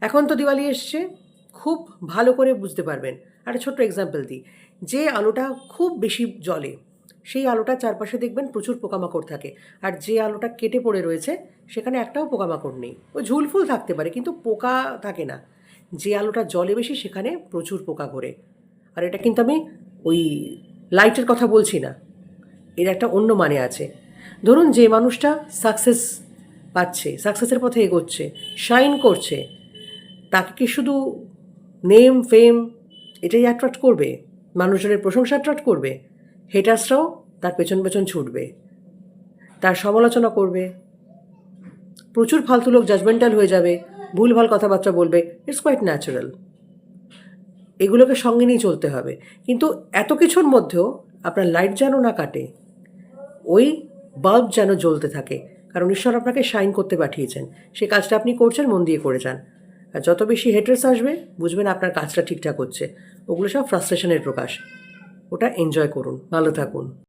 এখন তো দিওয়ালি এসছে, খুব ভালো করে বুঝতে পারবেন। একটা ছোট্ট এক্সাম্পল দিই। যে আলোটা খুব বেশি জলে সেই আলোটার চারপাশে দেখবেন প্রচুর পোকামাকড় থাকে। আর যে আলোটা কেটে পড়ে রয়েছে, সেখানে একটাও পোকামাকড় নেই। ও ঝুলফুল থাকতে পারে, কিন্তু পোকা থাকে না। যে আলোটা জলে বেশি, সেখানে প্রচুর পোকা ঘোরে। আর এটা কিন্তু আমি ওই লাইটের কথা বলছি না। এর একটা অন্য মানে আছে। ধরুন যে মানুষটা সাকসেস পাচ্ছে সাকসেসের পথে এগোচ্ছে শাইন করছে তাকে কি শুধু নেম ফেম এটাই অ্যাট্রাক্ট করবে? মানুষজনের প্রশংসা অ্যাট্রাক্ট করবে? হেটার্সরাও তার পেছন পেছন ছুটবে। তার সমালোচনা করবে। প্রচুর ফালতু লোক জাজমেন্টাল হয়ে যাবে। ভুলভাল কথাবার্তা বলবে। ইটস কোয়াইট ন্যাচারাল এগুলোকে সঙ্গে নিয়ে চলতে হবে। কিন্তু এত কিছুর মধ্যেও আপনার লাইট যেন না কাটে, ওই বাল্ব যেন জ্বলতে থাকে। কারণ ঈশ্বর আপনাকে শাইন করতে পাঠিয়েছেন। সেই কাজটা আপনি করছেন, মন দিয়ে করে যান। আর যত বেশি হেটার্স আসবে, বুঝবেন আপনার কাজটা ঠিকঠাক হচ্ছে। ওগুলো সব ফ্রাস্ট্রেশনের প্রকাশ। ওটা এনজয় করুন, ভালো থাকুন।